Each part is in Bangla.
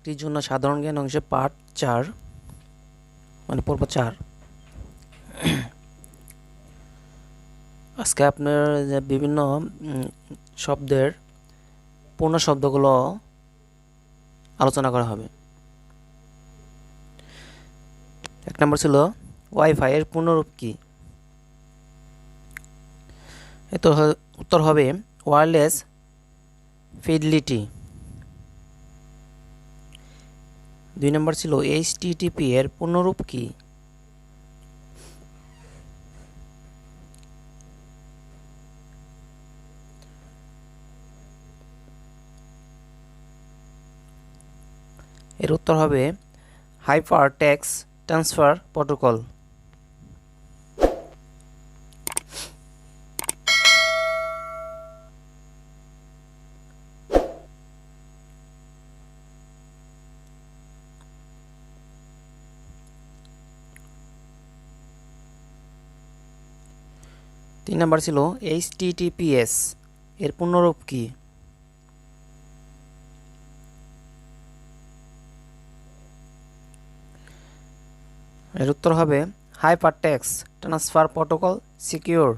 চাকরির জন্য সাধারণ জ্ঞান অংশে পার্ট চার মানে পর্ব চার। আজকে আপনার বিভিন্ন শব্দের পূর্ণ শব্দগুলো আলোচনা করা হবে। এক নম্বর ছিল, ওয়াইফাই এর পূর্ণরূপ কি? উত্তর হবে ওয়্যারলেস ফিডলিটি। দুই নম্বর ছিল এইচটিটিপি এর পূর্ণরূপ কি? এর উত্তর হবে hyper text transfer protocol number ছিল এইচটিটিপিএস এর পূর্ণরূপ কি? এর উত্তর হবে hypertext transfer protocol secure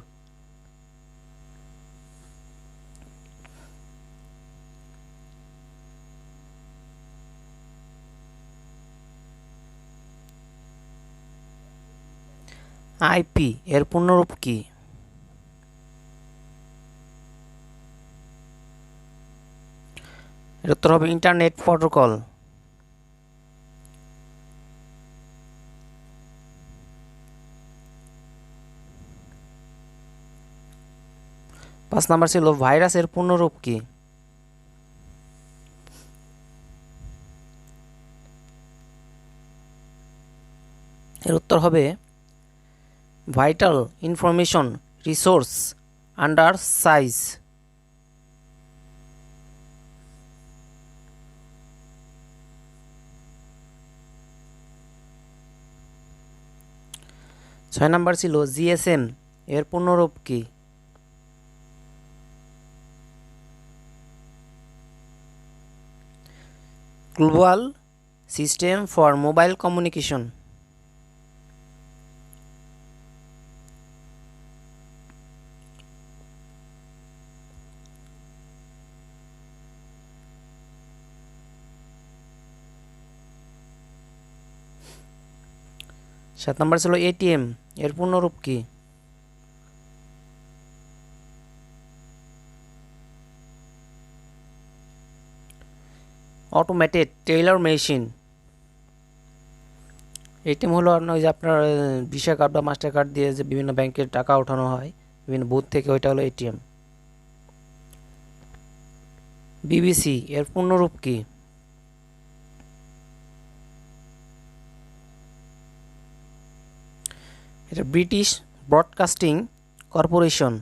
IP এর পূর্ণরূপ কি? এর উত্তর হবে ইন্টারনেট প্রোটোকল পাঁচ নাম্বার ছিল, ভাইরাসের পূর্ণরূপ কি? এর উত্তর হবে vital information resource under size ছয় নাম্বার ছিল জিএসএম এর পূর্ণরূপ কি? Global system for mobile communication. সাত নম্বর ছিল এটিএম এর পূর্ণরূপ কি? অটোমেটেড টেইলার মেশিন এটিএম হলো আপনার ওই যে আপনার ভিসা কার্ড বা মাস্টার কার্ড দিয়ে যে বিভিন্ন ব্যাংকের টাকা ওঠানো হয়, বিভিন্ন বুথ থেকে ওইটা হলো এটিএম বিবিসি এর পূর্ণরূপ কি? এটা ব্রিটিশ ব্রডকাস্টিং কর্পোরেশন।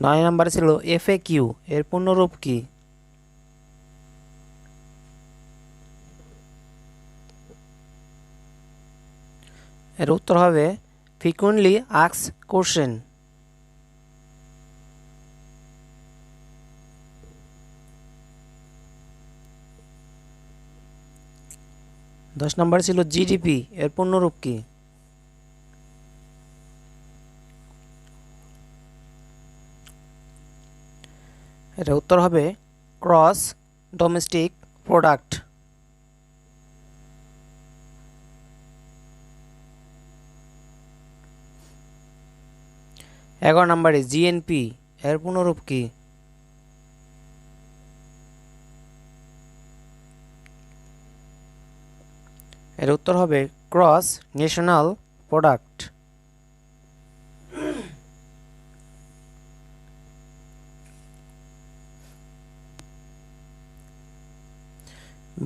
নয় নম্বরে ছিল এফএ কিউ এর পূর্ণরূপ কি? এর উত্তর হবে ফ্রিকুয়েন্টলি আক্স কোশ্চেন। দশ নম্বর ছিল জিডিপি এর পূর্ণরূপ কি? এটা উত্তর হবে ক্রস ডোমেস্টিক প্রোডাক্ট। এগারো নম্বরে জিএনপি এর পূর্ণরূপ কি? এর উত্তর হবে ক্রস ন্যাশনাল প্রোডাক্ট।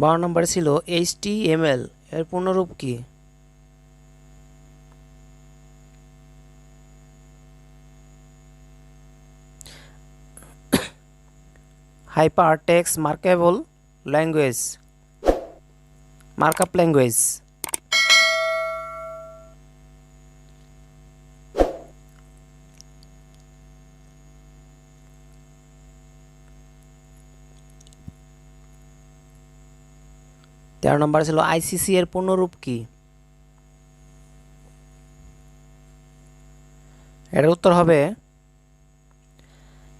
বারো নম্বরে ছিল এইচ টি এম এল, এর পূর্ণরূপ কি? Hyper text markable language markup language তেরো নম্বর ছিল আইসিসি এর পূর্ণরূপ কি? এটার উত্তর হবে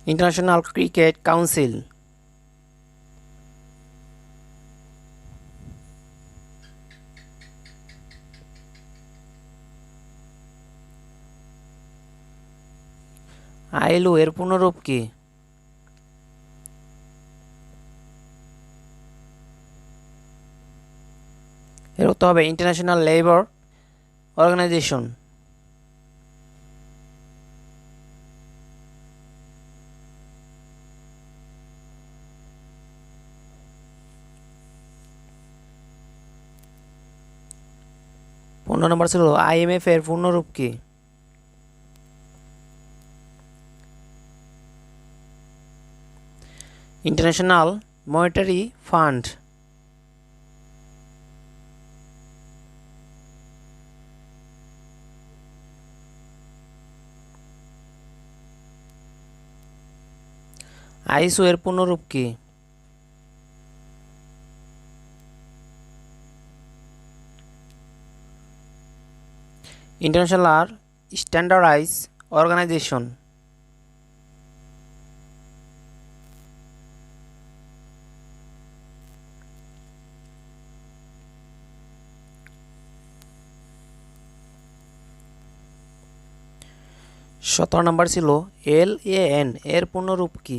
ইন্টারন্যাশনাল ক্রিকেট কাউন্সিল আইলু, এর পূর্ণরূপ কি? এর উত্তর হবে ইন্টারন্যাশনাল লেবার অর্গানাইজেশন পনেরো নম্বর ছিল আইএমএফ এর পূর্ণরূপ কি? ইন্টারন্যাশনাল মনিটারি ফান্ড আইসো এর পুনরূপ কি? ইন্টারন্যাশনাল স্ট্যান্ডার্ডাইজ অর্গানাইজেশন সতেরো নাম্বার ছিল এল এ এন, এর পূর্ণরূপ কি?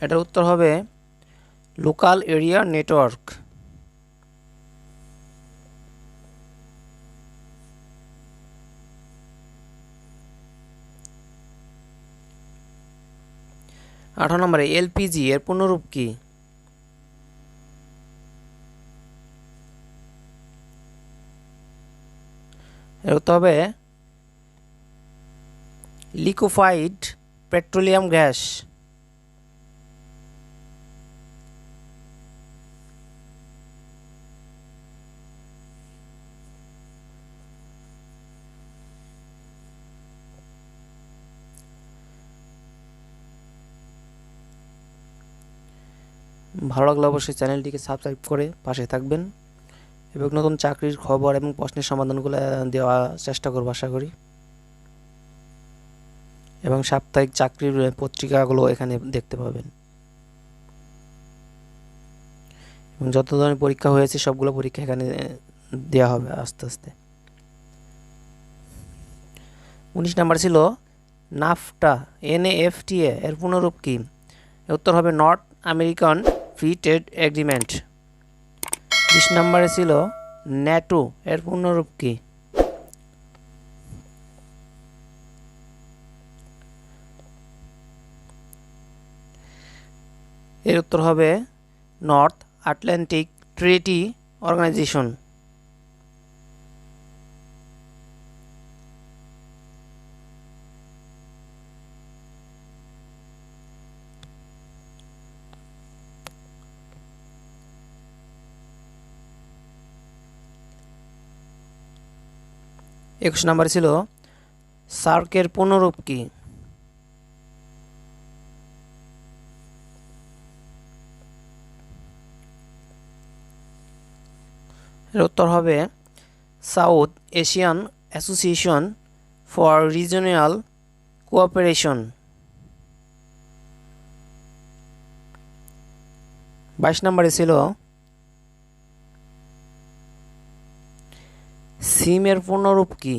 এটার উত্তর হবে লোকাল এরিয়া নেটওয়ার্ক। আঠারো নম্বরে এলপিজি এর পূর্ণরূপ কি? হবে লিকুফাইড পেট্রোলিয়াম গ্যাস। ভালো লাগলে অবশ্যই চ্যানেলটিকে সাবস্ক্রাইব করে পাশে থাকবেন। এবং নতুন চাকরির খবর এবং প্রশ্নের সমাধানগুলো দেওয়ার চেষ্টা করব আশা করি। এবং সাপ্তাহিক চাকরির পত্রিকাগুলো এখানে দেখতে পাবেন। এবং যত ধরনের পরীক্ষা হয়েছে, সবগুলো পরীক্ষা এখানে দেওয়া হবে আস্তে আস্তে। উনিশ নাম্বার ছিল, নাফটা এন এফ টি এর পুনরূপ কি? উত্তর হবে, north American free trade agreement. বিশ নম্বরে ছিল ন্যাটো এর পূর্ণরূপ কি? এর উত্তর হবে নর্থ আটলান্টিক ট্রিটি অর্গানাইজেশন। একুশ নম্বর ছিল, সার্কের পুনরূপ কি? উত্তর হবে, south Asian association for regional cooperation. বাইশ নম্বরে ছিল সিমের পূর্ণরূপ কি?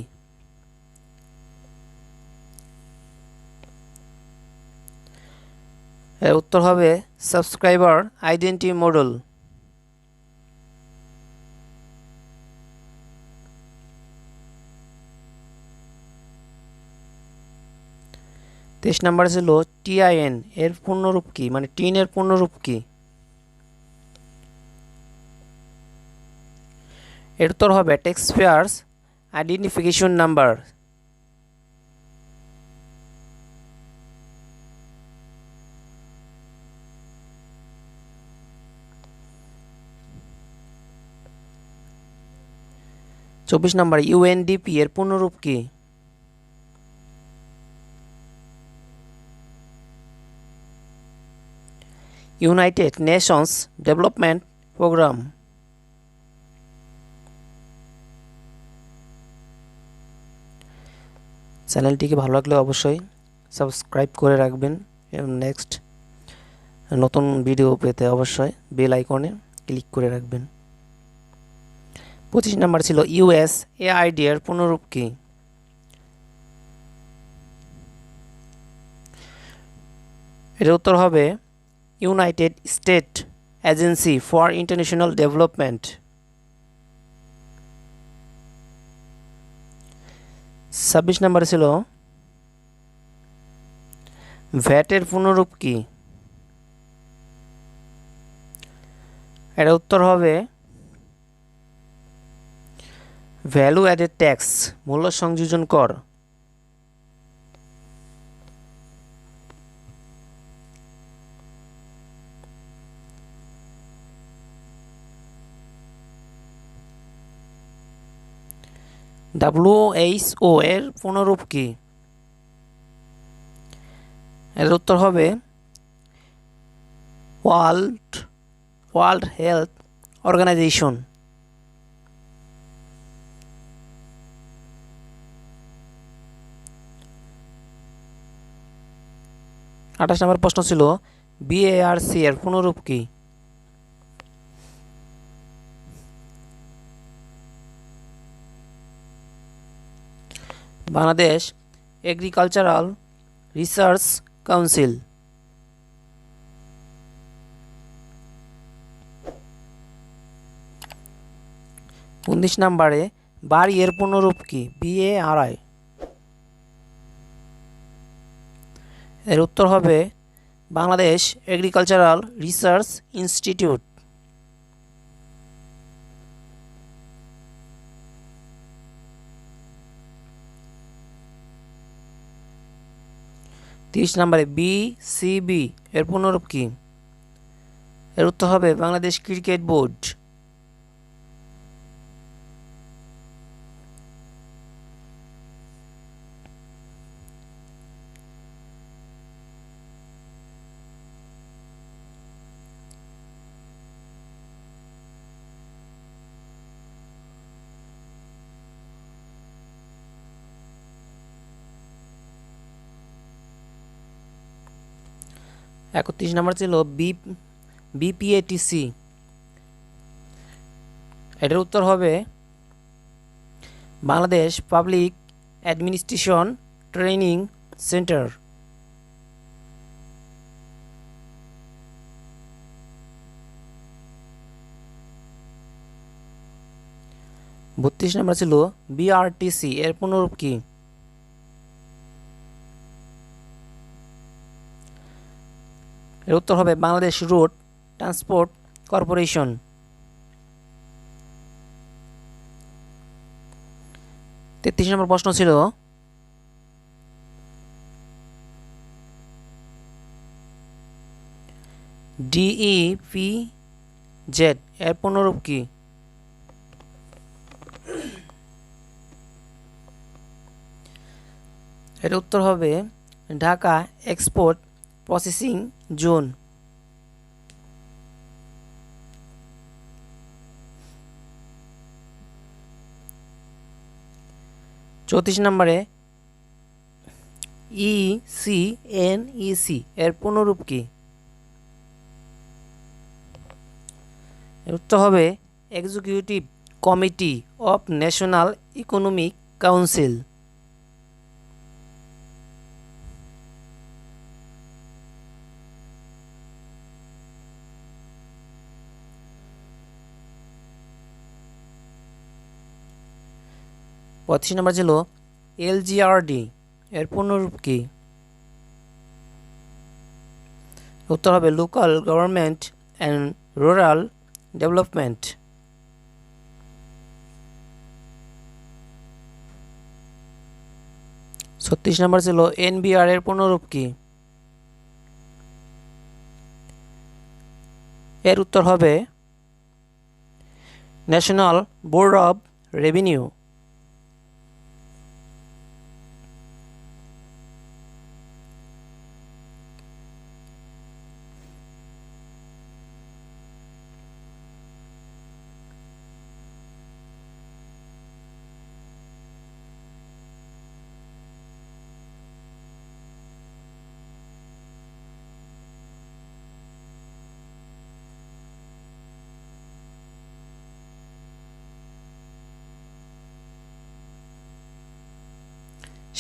উত্তর হবে সাবস্ক্রাইবার আইডেন্টি মডেল। তেইশ নাম্বার ছিল টিআইএন, এর পূর্ণরূপ কি? মানে টিন এর পূর্ণরূপ কি? এর উত্তর হবে টেক্সপেয়ার্স আইডেন্টিফিকেশন নাম্বার চব্বিশ নম্বর ইউএনডিপি এর পূর্ণরূপ কি? ইউনাইটেড নেশনস ডেভেলপমেন্ট প্রোগ্রাম চ্যানেলটিকে ভালো লাগলে অবশ্যই সাবস্ক্রাইব করে রাখবেন এবং নেক্সট নতুন ভিডিও পেতে অবশ্যই বেল আইকনে ক্লিক করে রাখবেন। পঁচিশ নাম্বার ছিল ইউএস এআইডি এর পুনরূপ কি এর উত্তর হবে United State agency for international development ছাব্বিশ নম্বর ছিল, ভ্যাটের পুনরূপ কি? এর উত্তর হবে ভ্যালু অ্যাডেড ট্যাক্স মূল্য সংযোজন কর। ডাব্লিউএইচও এর পুনরূপ কি? এর উত্তর হবে ওয়ার্ল্ড ওয়ার্ল্ড হেলথ অর্গানাইজেশন আঠাশ নম্বর প্রশ্ন ছিল বিএআরসি এর পুনরূপ কি? বাংলাদেশ এগ্রিকালচারাল রিসার্চ কাউন্সিল উনিশ নম্বরে, বাড়ি এর পুনরূপ কি? বিএ আই এর উত্তর হবে বাংলাদেশ এগ্রিকালচারাল রিসার্চ ইনস্টিটিউট তিরিশ নম্বরে বিসিবি এর পুনরূপ কি? এর উত্তর হবে বাংলাদেশ ক্রিকেট বোর্ড। একত্রিশ নাম্বার ছিল বি বিপিএটিসি এটার উত্তর হবে Bangladesh public administration training centre বত্রিশ নম্বর ছিল বিআরটিসি এর পুনরূপ কি? এর উত্তর হবে বাংলাদেশ রোড ট্রান্সপোর্ট কর্পোরেশন। তেত্রিশ নম্বর প্রশ্ন ছিল ডিই পি জেড এর পুনরূপ কি? এর উত্তর হবে ঢাকা এক্সপোর্ট প্রসেসিং জোন চৌত্রিশ নম্বরে E C N E C এর পুনরূপ কি? উত্তর হবে executive committee of national economic council পঁচিশ নম্বর ছিল এলজিআরডি এর পূর্ণরূপ কি? উত্তর হবে local government and rural development. ছত্রিশ নম্বর ছিল এনবিআর এর পূর্ণরূপ কি? এর উত্তর হবে, ন্যাশনাল বোর্ড অব রেভিনিউ।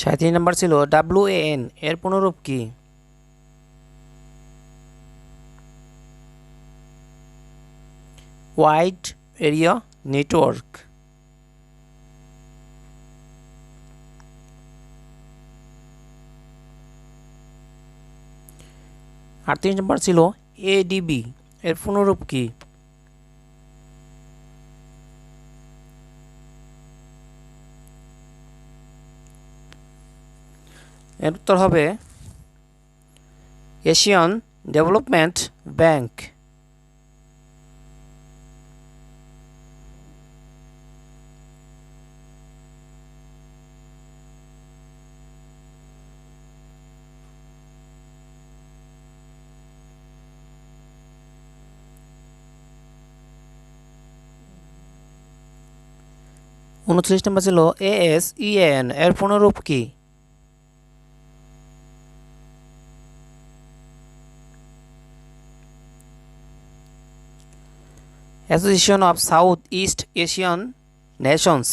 সাঁত্রিশ নাম্বার ছিল ডাব্লিউ এন এর পুনরূপ কি? ওয়াইড এরিয়া নেটওয়ার্ক আটত্রিশ নম্বর ছিল এডিবি এর পুনরূপ কি? এর উত্তর হবে এশিয়ান ডেভেলপমেন্ট ব্যাংক। উনত্রিশ নম্বর ছিল এ এস ইএন এর পুনরূপ কি? Association of south east Asian nations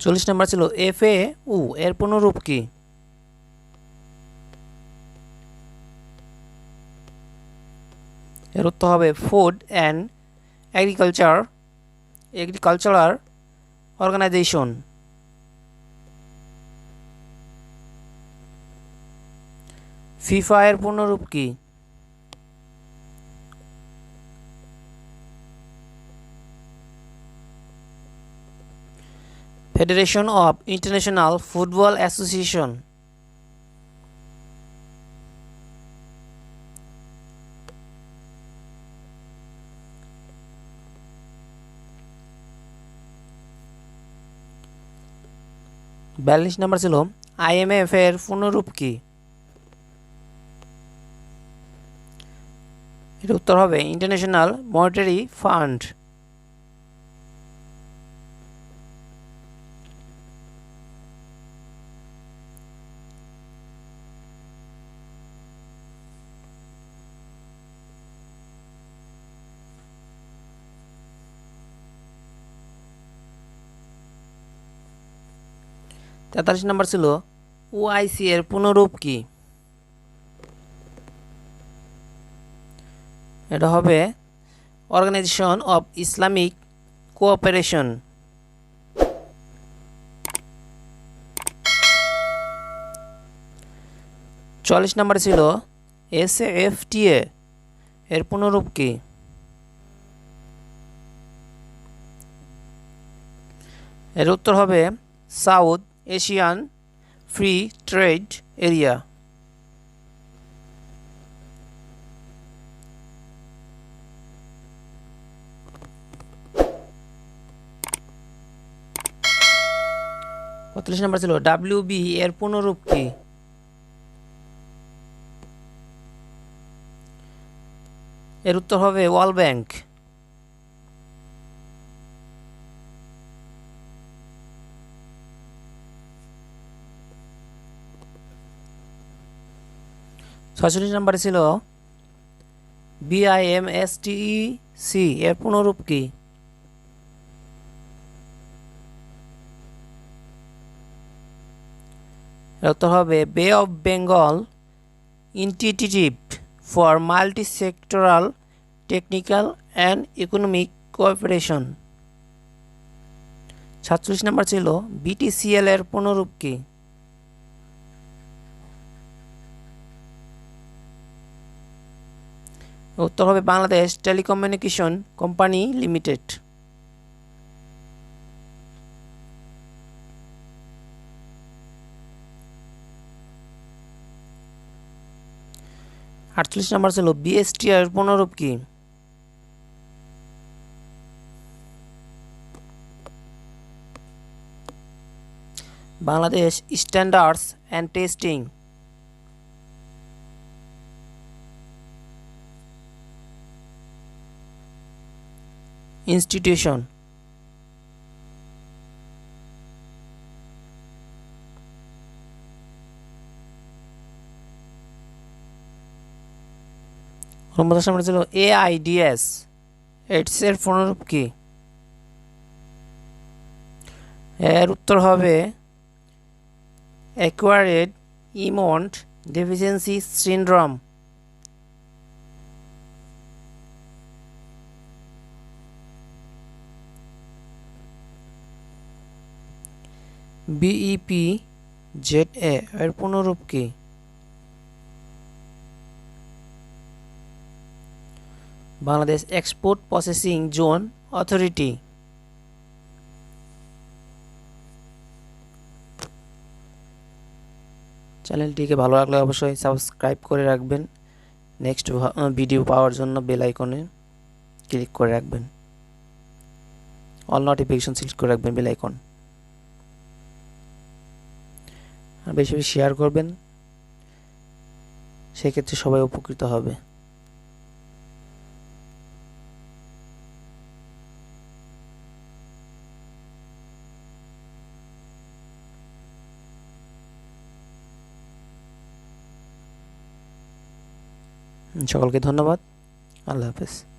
চল্লিশ নম্বর ছিল এফ এ উ এর পুনরূপ কি? এর উত্তর হবে food and agriculture agricultural organization FIFA এর পূর্ণরূপ কি? Federation of international football association বিয়াল্লিশ নাম্বার ছিল আইএমএফ এর পুনরূপ কি? এর উত্তর হবে ইন্টারন্যাশনাল মনিটারি ফান্ড তেতাল্লিশ নম্বর ছিল, ওআইসি এর পুনরূপ কি? এটা হবে অর্গানাইজেশন অফ ইসলামিক কোঅপারেশন চল্লিশ নম্বর ছিল এস এফ টি এর পুনরূপ কি? এর উত্তর হবে south Asian free trade area. পঁয়তাল্লিশ নম্বর ছিল ডাব্লিউ বি এর পুনরূপ কি? এর উত্তর হবে ওয়ার্ল্ড ব্যাংক। ছয়চল্লিশ নম্বরে ছিল বিআইএমএসটিই সি এর পুনরূপ কি? উত্তর হবে bay of Bengal institute for multi sectoral technical and economic cooperation সাতচল্লিশ নম্বর ছিল বিটিসিএল এর পুনরূপ কি? উত্তর হবে বাংলাদেশ টেলিকমিউনিকেশন কোম্পানি লিমিটেড। আটচল্লিশ নম্বর ছিল বিএসটি এর পুনরূপ কি? Bangladesh standards and testing. Institution উনপঞ্চাশ নম্বরে ছিল এআইডিএস এইডস এর পুনরূপ কি? এর উত্তর হবে acquired immune deficiency syndrome BEP Z A এর পুনরূপ কি? Bangladesh export processing zone authority চ্যানেলটিকে ভালো লাগলে অবশ্যই সাবস্ক্রাইব করে রাখবেন। নেক্সট ভিডিও পাওয়ার জন্য বেল আইকনে ক্লিক করে রাখবেন। অল নোটিফিকেশন সিলেক্ট করে রাখবেন বেল আইকন। বেশি বেশি শেয়ার করবেন সেক্ষেত্রে সবাই উপকৃত হবে। সকলকে ধন্যবাদ। আল্লাহ হাফেজ।